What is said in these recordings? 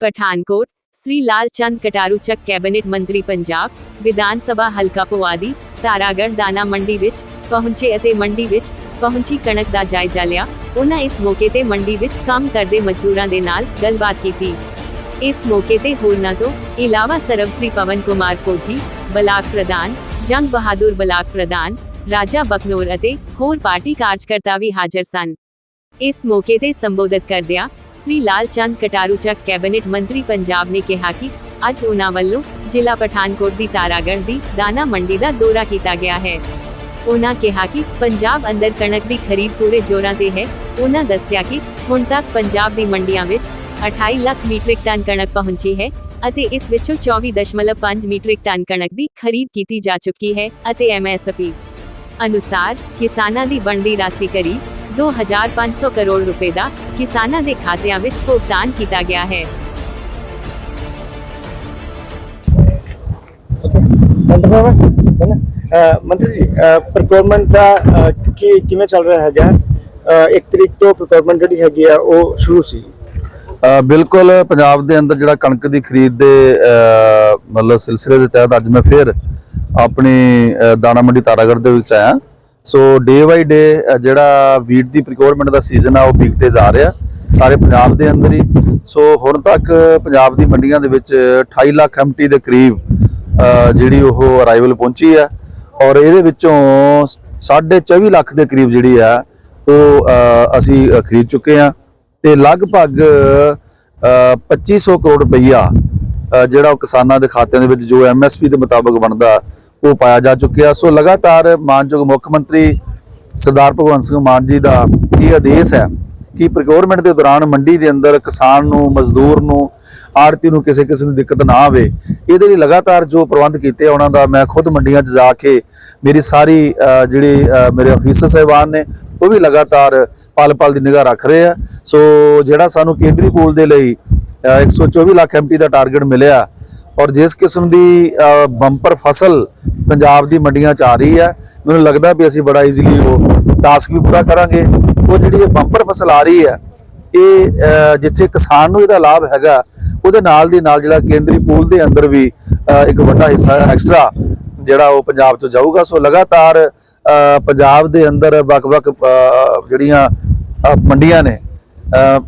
ਪਠਾਨਕੋਟ, ਸ੍ਰੀ ਲਾਲ ਚੰਦ ਕਟਾਰੂ ਚੱਕ ਕੈਬਨਿਟ ਮੰਤਰੀ ਪੰਜਾਬ, ਵਿਧਾਨ ਸਭਾ ਹਲਕਾ ਪਵਾਦੀ ਤਾਰਾਗੜ੍ਹ ਦਾਣਾ ਮੰਡੀ ਵਿੱਚ ਪਹੁੰਚੇ ਅਤੇ ਮੰਡੀ ਵਿੱਚ ਪਹੁੰਚੀ ਕਣਕ ਦਾ ਜਾਇਜ਼ਾ ਲਿਆ। ਉਹਨਾਂ ਇਸ ਮੌਕੇ ਤੇ ਮੰਡੀ ਵਿੱਚ ਕੰਮ ਕਰਦੇ ਮਜ਼ਦੂਰਾਂ ਦੇ ਨਾਲ ਗੱਲਬਾਤ ਕੀਤੀ। ਇਸ ਮੌਕੇ ਤੇ ਹੋਰਨਾਂ ਤੋਂ ਇਲਾਵਾ ਸਰਵਸ੍ਰੀ ਪਵਨ ਕੁਮਾਰ ਫੌਜੀ, ਬਲਾਕ ਪ੍ਰਧਾਨ, ਜੰਗ ਬਹਾਦੁਰ ਬਲਾਕ ਪ੍ਰਧਾਨ, ਰਾਜਾ ਬਕਨੌਰ ਅਤੇ ਹੋਰ ਪਾਰਟੀ ਕਾਰਜਕਰਤਾ ਵੀ ਹਾਜ਼ਰ ਸਨ। ਇਸ ਮੌਕੇ ਤੇ ਸੰਬੋਧਿਤ ਕਰਦਿਆਂ ਸ੍ਰੀ ਲਾਲ ਚੰਦ ਕਟਾਰੂ ਚੱਕ ਕੈਬਨਿਟ ਮੰਤਰੀ ਪੰਜਾਬ ਨੇ ਕਿਹਾ ਕਿ ਅੱਜ ਉਹਨਾਂ ਵੱਲੋਂ ਜ਼ਿਲ੍ਹਾ ਪਠਾਨਕੋਟ ਦੀ ਤਾਰਾਗੜ੍ਹ ਦੀ ਦਾਣਾ ਮੰਡੀ ਦਾ ਦੌਰਾ ਕੀਤਾ ਗਿਆ ਹੈ। ਉਹਨਾਂ ਕਿਹਾ ਕਿ ਪੰਜਾਬ ਅੰਦਰ ਕਣਕ ਦੀ ਖਰੀਦ ਪੂਰੇ ਜ਼ੋਰਾਂ ਤੇ ਹੈ। ਉਹਨਾਂ ਦੱਸਿਆ ਕਿ ਹੁਣ ਤੱਕ ਪੰਜਾਬ ਦੀ ਮੰਡੀਆਂ ਵਿੱਚ 28 ਲੱਖ ਮੀਟ੍ਰਿਕ ਟਨ ਕਣਕ ਪਹੁੰਚੀ ਹੈ ਅਤੇ ਇਸ ਵਿੱਚੋਂ 24.5 ਮੀਟ੍ਰਿਕ ਟਨ ਕਣਕ ਦੀ ਖਰੀਦ ਕੀਤੀ ਜਾ ਚੁੱਕੀ ਹੈ ਅਤੇ ਐਮਐਸਪੀ ਅਨੁਸਾਰ ਕਿਸਾਨਾਂ ਦੀ ਬਣਦੀ ਰਾਸ਼ੀ ਕਰੀਬ 2500 ਕਰੋੜ ਰੁਪਏ ਦਾ ਕਿਸਾਨਾਂ ਦੇ ਖਾਤਿਆਂ ਵਿੱਚ ਭੁਗਤਾਨ ਕੀਤਾ ਗਿਆ ਹੈ। ਡਾਕਟਰ ਸਾਹਿਬ ਹੈ ਮੰਤਰੀ ਜੀ ਪ੍ਰੋਕੁਰਮੈਂਟ ਦਾ ਕੀ ਕਿਵੇਂ ਚੱਲ ਰਿਹਾ ਹੈਗਾ? ਅਹ, ਇੱਕ ਤਰੀਕ ਤੋਂ ਪ੍ਰੋਕੁਰਮੈਂਟ ਜਿਹੜੀ ਹੈਗੀ ਆ ਉਹ ਸ਼ੁਰੂ ਸੀ। ਬਿਲਕੁਲ ਪੰਜਾਬ ਦੇ ਅੰਦਰ ਜਿਹੜਾ ਕਣਕ ਦੀ ਖਰੀਦ ਦੇ ਮਤਲਬ ਸਿਲਸਿਲੇ ਦੇ ਤਹਿਤ ਅੱਜ ਮੈਂ ਫਿਰ ਆਪਣੀ ਦਾਣਾ ਮੰਡੀ ਤਾਰਾਗੜ੍ਹ ਦੇ ਵਿੱਚ ਆਇਆ। ਸੋ ਡੇ ਬਾਈ ਡੇ ਜਿਹੜਾ ਵੀਟ ਦੀ ਪ੍ਰੋਕਿਉਰਮੈਂਟ ਦਾ ਸੀਜ਼ਨ ਆ ਉਹ ਵਿਕਦੇ ਜਾ ਰਿਹਾ। ਸਾਰੇ ਪੰਜਾਬ ਦੇ ਅੰਦਰ ਹੀ। ਸੋ ਹੁਣ ਤੱਕ ਪੰਜਾਬ ਦੀ ਮੰਡੀਆਂ ਦੇ ਵਿੱਚ 28 ਲੱਖ ਐਮਟੀ ਦੇ ਕਰੀਬ ਜਿਹੜੀ ਉਹ ਅਰਾਈਵਲ ਪਹੁੰਚੀ ਆ ਔਰ ਇਹਦੇ ਵਿੱਚੋਂ 24 ਲੱਖ ਦੇ ਕਰੀਬ ਜਿਹੜੀ ਆ ਉਹ ਅਸੀਂ ਖਰੀਦ ਚੁੱਕੇ ਆ ਤੇ ਲਗਭਗ ਅ, 2500 ਕਰੋੜ ਰੁਪਈਆ ਜਿਹੜਾ ਉਹ ਕਿਸਾਨਾਂ ਦੇ ਖਾਤਿਆਂ ਦੇ ਵਿੱਚ ਜੋ ਐਮਐਸਪੀ ਦੇ ਮੁਤਾਬਕ ਬਣਦਾ ਉਹ ਪਾਇਆ ਜਾ ਚੁੱਕਿਆ। ਸੋ ਲਗਾਤਾਰ ਮਾਨਯੋਗ ਮੁੱਖ ਮੰਤਰੀ ਸਰਦਾਰ ਭਗਵੰਤ ਸਿੰਘ ਮਾਨ ਜੀ ਦਾ ਇਹ ਆਦੇਸ਼ ਹੈ ਕਿ ਪ੍ਰੋਕਿਉਰਮੈਂਟ ਦੇ ਦੌਰਾਨ ਮੰਡੀ ਦੇ ਅੰਦਰ ਕਿਸਾਨ ਨੂੰ ਮਜ਼ਦੂਰ ਨੂੰ ਆੜਤੀ ਨੂੰ ਕਿਸੇ ਕਿਸਮ ਦੀ ਦਿੱਕਤ ਨਾ ਆਵੇ। ਇਹਦੇ ਲਈ ਲਗਾਤਾਰ ਜੋ ਪ੍ਰਬੰਧ ਕੀਤੇ ਉਹਨਾਂ ਦਾ ਮੈਂ ਖੁਦ ਮੰਡੀਆਂ 'ਚ ਜਾ ਕੇ ਮੇਰੀ ਸਾਰੀ ਅ, ਜਿਹੜੀ ਮੇਰੇ ਅਫੀਸਰ ਸਾਹਿਬਾਨ ਨੇ ਉਹ ਵੀ ਲਗਾਤਾਰ ਪਲ ਪਲ ਦੀ ਨਿਗਾਹ ਰੱਖ ਰਹੇ ਆ। ਸੋ ਜਿਹੜਾ ਸਾਨੂੰ ਕੇਂਦਰੀ ਪੂਲ ਦੇ ਲਈ 124 ਲੱਖ ਐਮਟੀ ਦਾ ਟਾਰਗੇਟ ਮਿਲਿਆ। ਔਰ ਜਿਸ ਕਿਸਮ ਦੀ ਬੰਪਰ ਫਸਲ ਪੰਜਾਬ ਦੀ ਮੰਡੀਆਂ 'ਚ ਆ ਰਹੀ ਹੈ, ਮੈਨੂੰ ਲੱਗਦਾ ਵੀ ਅਸੀਂ ਬੜਾ ਈਜ਼ੀਲੀ ਉਹ ਟਾਸਕ ਵੀ ਪੂਰਾ ਕਰਾਂਗੇ। ਉਹ ਜਿਹੜੀ ਇਹ ਬੰਪਰ ਫਸਲ ਆ ਰਹੀ ਹੈ, ਇਹ ਜਿੱਥੇ ਕਿਸਾਨ ਨੂੰ ਇਹਦਾ ਲਾਭ ਹੈਗਾ, ਉਹਦੇ ਨਾਲ ਦੀ ਨਾਲ ਜਿਹੜਾ ਕੇਂਦਰੀ ਪੂਲ ਦੇ ਅੰਦਰ ਵੀ ਇੱਕ ਵੱਡਾ ਹਿੱਸਾ ਐਕਸਟਰਾ ਜਿਹੜਾ ਉਹ ਪੰਜਾਬ ਤੋਂ ਜਾਊਗਾ। ਸੋ ਲਗਾਤਾਰ ਪੰਜਾਬ ਦੇ ਅੰਦਰ ਵੱਖ-ਵੱਖ ਜਿਹੜੀਆਂ ਮੰਡੀਆਂ ਨੇ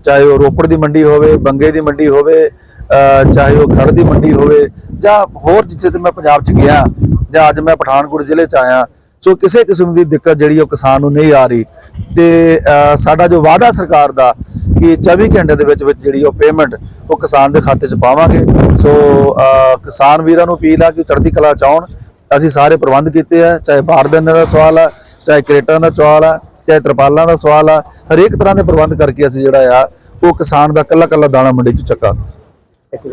ਚਾਹੇ ਉਹ ਰੋਪੜ ਦੀ ਮੰਡੀ ਹੋਵੇ, ਬੰਗੇ ਦੀ ਮੰਡੀ ਹੋਵੇ ਚਾਹੇ ਉਹ ਖੜ ਦੀ ਮੰਡੀ ਹੋਵੇ, ਜਾਂ ਹੋਰ ਜਿੱਥੇ ਤੇ ਮੈਂ ਪੰਜਾਬ 'ਚ ਗਿਆ, ਜਾਂ ਅੱਜ ਮੈਂ ਪਠਾਨਕੋਟ ਜ਼ਿਲ੍ਹੇ 'ਚ ਆਇਆ, ਸੋ ਕਿਸੇ ਕਿਸਮ ਦੀ ਦਿੱਕਤ ਜਿਹੜੀ ਉਹ ਕਿਸਾਨ ਨੂੰ ਨਹੀਂ ਆ ਰਹੀ। ਤੇ ਸਾਡਾ ਜੋ ਵਾਅਦਾ ਸਰਕਾਰ ਦਾ ਕਿ 24 ਘੰਟੇ ਦੇ ਵਿੱਚ ਵਿੱਚ ਜਿਹੜੀ ਉਹ ਪੇਮੈਂਟ ਉਹ ਕਿਸਾਨ ਦੇ ਖਾਤੇ 'ਚ ਪਾਵਾਂਗੇ। ਸੋ ਕਿਸਾਨ ਵੀਰਾਂ ਨੂੰ ਅਪੀਲ ਆ ਕਿ ਚੜ੍ਹਦੀ ਕਲਾ ਚਾਹਣ ਅਸੀਂ ਸਾਰੇ ਪ੍ਰਬੰਧ ਕੀਤੇ ਆ, ਚਾਹੇ ਬਾਰਦਾਨੇ ਦਾ ਸਵਾਲ ਆ, ਚਾਹੇ ਕਰੇਟਾਂ ਦਾ ਸਵਾਲ ਆ ਚਾਹੇ ਤਰਪਾਲਾਂ ਦਾ ਸਵਾਲ ਆ, ਹਰੇਕ ਤਰ੍ਹਾਂ ਦੇ ਪ੍ਰਬੰਧ ਕਰਕੇ ਅਸੀਂ ਜਿਹੜਾ ਆ, ਉਹ ਕਿਸਾਨ ਦਾ ਕੱਲਾ ਕੱਲਾ ਦਾਣਾ ਮੰਡੀ 'ਚ ਚੱਕਾਂਗੇ।